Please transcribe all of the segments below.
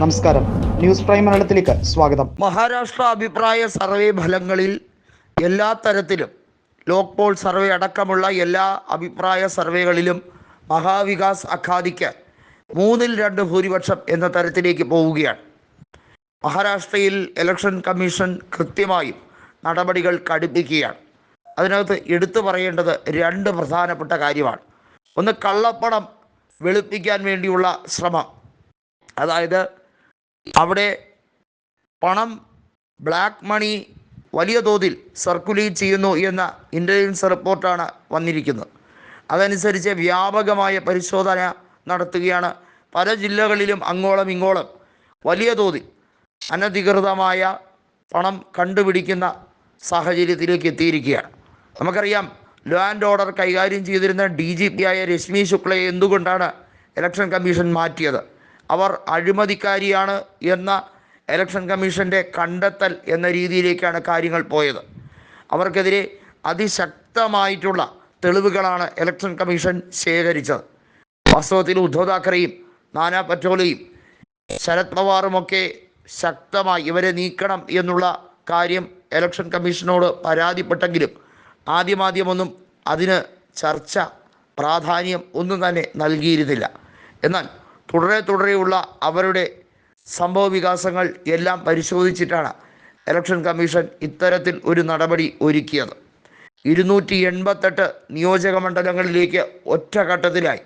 നമസ്കാരം. News prime മലയാളത്തിലേക്ക് സ്വാഗതം. മഹാരാഷ്ട്ര അഭിപ്രായ സർവേ ഫലങ്ങളിൽ എല്ലാ തരത്തിലും ലോക് പോൾ സർവേ അടക്കമുള്ള എല്ലാ അഭിപ്രായ സർവേകളിലും മഹാവികാസ് അഖാദിക്ക് മൂന്നിൽ രണ്ട് ഭൂരിപക്ഷം എന്ന തരത്തിലേക്ക് പോവുകയാണ്. മഹാരാഷ്ട്രയിൽ ഇലക്ഷൻ കമ്മീഷൻ കൃത്യമായും നടപടികൾ കടുപ്പിക്കുകയാണ്. അതിനകത്ത് എടുത്തു പറയേണ്ടത് രണ്ട് പ്രധാനപ്പെട്ട കാര്യമാണ്. ഒന്ന് കള്ളപ്പണം വെളുപ്പിക്കാൻ വേണ്ടിയുള്ള ശ്രമം. അതായത് അവിടെ പണം ബ്ലാക്ക് മണി വലിയ തോതിൽ സർക്കുലേറ്റ് ചെയ്യുന്നു എന്ന ഇന്റലിജൻസ് റിപ്പോർട്ടാണ് വന്നിരിക്കുന്നത്. അതനുസരിച്ച് വ്യാപകമായ പരിശോധന നടത്തുകയാണ്. പല ജില്ലകളിലും അങ്ങോളം ഇങ്ങോളം വലിയ തോതിൽ അനധികൃതമായ പണം കണ്ടുപിടിക്കുന്ന സാഹചര്യത്തിലേക്ക് എത്തിയിരിക്കുകയാണ്. നമുക്കറിയാം ലോ ആൻഡ് ഓർഡർ കൈകാര്യം ചെയ്തിരുന്ന ഡി ജി പി ആയ രശ്മി ശുക്ലയെ എന്തുകൊണ്ടാണ് ഇലക്ഷൻ കമ്മീഷൻ മാറ്റിയത്? അവർ അഴിമതിക്കാരിയാണ് എന്ന ഇലക്ഷൻ കമ്മീഷന്റെ കണ്ടെത്തൽ എന്ന രീതിയിലേക്കാണ് കാര്യങ്ങൾ പോയത്. അവർക്കെതിരെ അതിശക്തമായിട്ടുള്ള തെളിവുകളാണ് ഇലക്ഷൻ കമ്മീഷൻ ശേഖരിച്ചത്. വാസ്തവത്തിൽ ഉദ്ധവ് താക്കറെയും നാനാ പറ്റോലയും ശരത് പവാറുമൊക്കെ ശക്തമായി ഇവരെ നീക്കണം എന്നുള്ള കാര്യം ഇലക്ഷൻ കമ്മീഷനോട് പരാതിപ്പെട്ടെങ്കിലും ആദ്യമാദ്യമൊന്നും അതിന് ചർച്ച പ്രാധാന്യം ഒന്നും തന്നെ നൽകിയിരുന്നില്ല. എന്നാൽ തുടരെ തുടരെയുള്ള അവരുടെ സംഭവ വികാസങ്ങൾ എല്ലാം പരിശോധിച്ചിട്ടാണ് ഇലക്ഷൻ കമ്മീഷൻ ഇത്തരത്തിൽ ഒരു നടപടി ഒരുക്കിയത്. ഇരുന്നൂറ്റി എൺപത്തെട്ട് നിയോജക മണ്ഡലങ്ങളിലേക്ക് ഒറ്റഘട്ടത്തിലായി.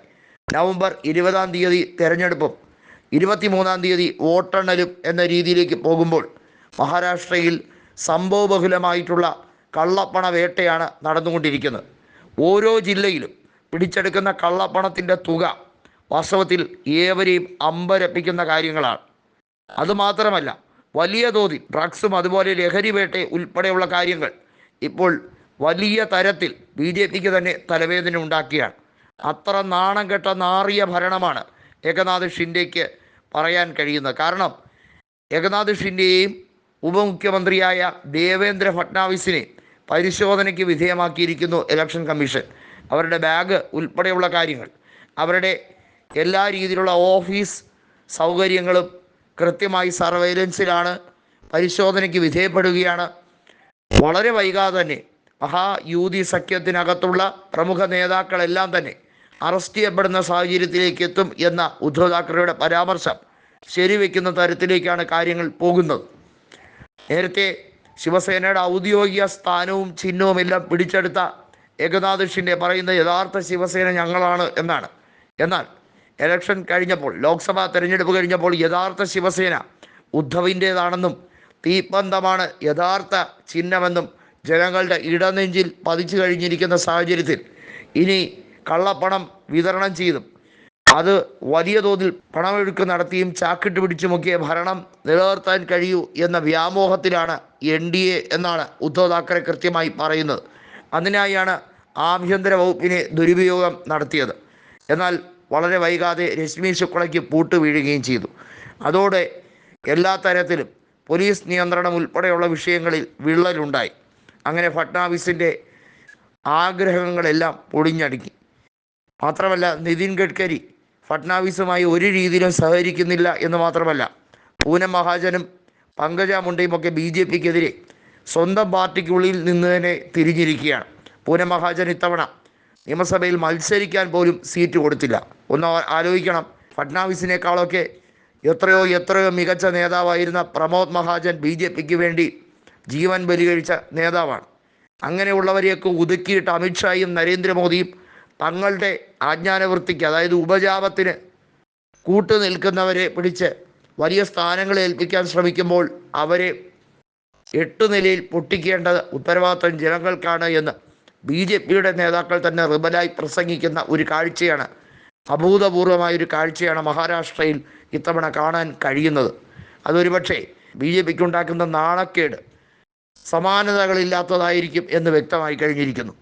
നവംബർ ഇരുപതാം തീയതി തെരഞ്ഞെടുപ്പും ഇരുപത്തിമൂന്നാം തീയതി വോട്ടെണ്ണലും എന്ന രീതിയിലേക്ക് പോകുമ്പോൾ മഹാരാഷ്ട്രയിൽ സംഭവബഹുലമായിട്ടുള്ള കള്ളപ്പണ വേട്ടയാണ് നടന്നുകൊണ്ടിരിക്കുന്നത്. ഓരോ ജില്ലയിലും പിടിച്ചെടുക്കുന്ന കള്ളപ്പണത്തിന്റെ തുക വാസ്തവത്തിൽ ഏവരെയും അമ്പരപ്പിക്കുന്ന കാര്യങ്ങളാണ്. അതുമാത്രമല്ല വലിയ തോതിൽ ഡ്രഗ്സും അതുപോലെ ലഹരി വേട്ട ഉൾപ്പെടെയുള്ള കാര്യങ്ങൾ ഇപ്പോൾ വലിയ തരത്തിൽ ബി ജെ പിക്ക് തന്നെ തലവേദന ഉണ്ടാക്കിയാണ്. അത്ര നാണം കെട്ട നാറിയ ഭരണമാണ് ഏകനാഥ് ഷിൻഡേക്ക് പറയാൻ കഴിയുന്നത്. കാരണം ഏകനാഥ് ഷിൻഡെയും ഉപമുഖ്യമന്ത്രിയായ ദേവേന്ദ്ര ഫട്നാവിസിനെ പരിശോധനയ്ക്ക് വിധേയമാക്കിയിരിക്കുന്നു ഇലക്ഷൻ കമ്മീഷൻ. അവരുടെ ബാഗ് ഉൾപ്പെടെയുള്ള കാര്യങ്ങൾ അവരുടെ എല്ലാ രീതിയിലുള്ള ഓഫീസ് സൗകര്യങ്ങളും കൃത്യമായി സർവൈലൻസിലാണ് പരിശോധനയ്ക്ക് വിധേയപ്പെടുകയാണ്. വളരെ വൈകാതെ തന്നെ മഹായൂതി സഖ്യത്തിനകത്തുള്ള പ്രമുഖ നേതാക്കളെല്ലാം തന്നെ അറസ്റ്റ് ചെയ്യപ്പെടുന്ന സാഹചര്യത്തിലേക്ക് എത്തും എന്ന ഉദ്ധവ് താക്കറെയുടെ പരാമർശം ശരിവെക്കുന്ന തരത്തിലേക്കാണ് കാര്യങ്ങൾ പോകുന്നത്. നേരത്തെ ശിവസേനയുടെ ഔദ്യോഗിക സ്ഥാനവും ചിഹ്നവും എല്ലാം പിടിച്ചെടുത്ത ഏകനാഥ് ഷിൻഡെ പറയുന്ന യഥാർത്ഥ ശിവസേന ഞങ്ങളാണ് എന്നാണ്. എന്നാൽ ഇലക്ഷൻ കഴിഞ്ഞപ്പോൾ ലോക്സഭാ തെരഞ്ഞെടുപ്പ് കഴിഞ്ഞപ്പോൾ യഥാർത്ഥ ശിവസേന ഉദ്ധവിന്റേതാണെന്നും തീപ്പന്തമാണ് യഥാർത്ഥ ചിഹ്നമെന്നും ജനങ്ങളുടെ ഇടനെഞ്ചിൽ പതിച്ചു കഴിഞ്ഞിരിക്കുന്ന സാഹചര്യത്തിൽ ഇനി കള്ളപ്പണം വിതരണം ചെയ്തും അത് വലിയ തോതിൽ പണമെഴുക്ക് നടത്തിയും ചാക്കിട്ട് പിടിച്ചുമൊക്കെ ഭരണം നിലനിർത്താൻ കഴിയൂ എന്ന വ്യാമോഹത്തിലാണ് എൻ ഡി എ എന്നാണ് ഉദ്ധവ് താക്കറെ കൃത്യമായി പറയുന്നത്. അതിനായാണ് ആഭ്യന്തര വകുപ്പിനെ ദുരുപയോഗം നടത്തിയത്. എന്നാൽ വളരെ വൈകാതെ രശ്മി ശുക്ലയ്ക്ക് പൂട്ട് വീഴുകയും ചെയ്തു. അതോടെ എല്ലാ തരത്തിലും പോലീസ് നിയന്ത്രണം ഉൾപ്പെടെയുള്ള വിഷയങ്ങളിൽ വിള്ളലുണ്ടായി. അങ്ങനെ ഫട്നാവിസിന്റെ ആഗ്രഹങ്ങളെല്ലാം പൊളിഞ്ഞടുക്കി മാത്രമല്ല നിതിൻ ഗഡ്കരി ഫട്നാവിസുമായി ഒരു രീതിയിലും സഹകരിക്കുന്നില്ല എന്ന് മാത്രമല്ല പൂനം മഹാജനും പങ്കജ മുണ്ടയും ഒക്കെ ബി ജെ പിക്കെതിരെ സ്വന്തം പാർട്ടിക്കുള്ളിൽ നിന്ന് തന്നെ തിരിഞ്ഞിരിക്കുകയാണ്. പൂനം മഹാജൻ ഇത്തവണ നിയമസഭയിൽ മത്സരിക്കാൻ പോലും സീറ്റ് കൊടുത്തില്ല. ഒന്ന് ആലോചിക്കണം. ഫഡ്നാവിസിനേക്കാളൊക്കെ എത്രയോ എത്രയോ മികച്ച നേതാവായിരുന്ന പ്രമോദ് മഹാജൻ ബി ജെ പിക്ക് വേണ്ടി ജീവൻ ബലികഴിച്ച നേതാവാണ്. അങ്ങനെയുള്ളവരെയൊക്കെ ഒതുക്കിയിട്ട് അമിത്ഷായും നരേന്ദ്രമോദിയും തങ്ങളുടെ ആജ്ഞാനവൃത്തിക്ക് അതായത് ഉപജാപത്തിന് കൂട്ടു നിൽക്കുന്നവരെ പിടിച്ച് വലിയ സ്ഥാനങ്ങൾ ഏൽപ്പിക്കാൻ ശ്രമിക്കുമ്പോൾ അവരെ എട്ട് നിലയിൽ പൊട്ടിക്കേണ്ടത് ഉത്തരവാദിത്തം ജനങ്ങൾക്കാണ് എന്ന് ബി ജെ പിയുടെ നേതാക്കൾ തന്നെ റിബലായി പ്രസംഗിക്കുന്ന ഒരു കാഴ്ചയാണ്. അഭൂതപൂർവമായ ഒരു കാഴ്ചയാണ് മഹാരാഷ്ട്രയിൽ ഇത്തവണ കാണാൻ കഴിയുന്നത്. അതൊരു പക്ഷേ ബി ജെ പിക്ക് ഉണ്ടാക്കുന്ന നാണക്കേട് സമാനതകളില്ലാത്തതായിരിക്കും എന്ന് വ്യക്തമായി കഴിഞ്ഞിരിക്കുന്നു.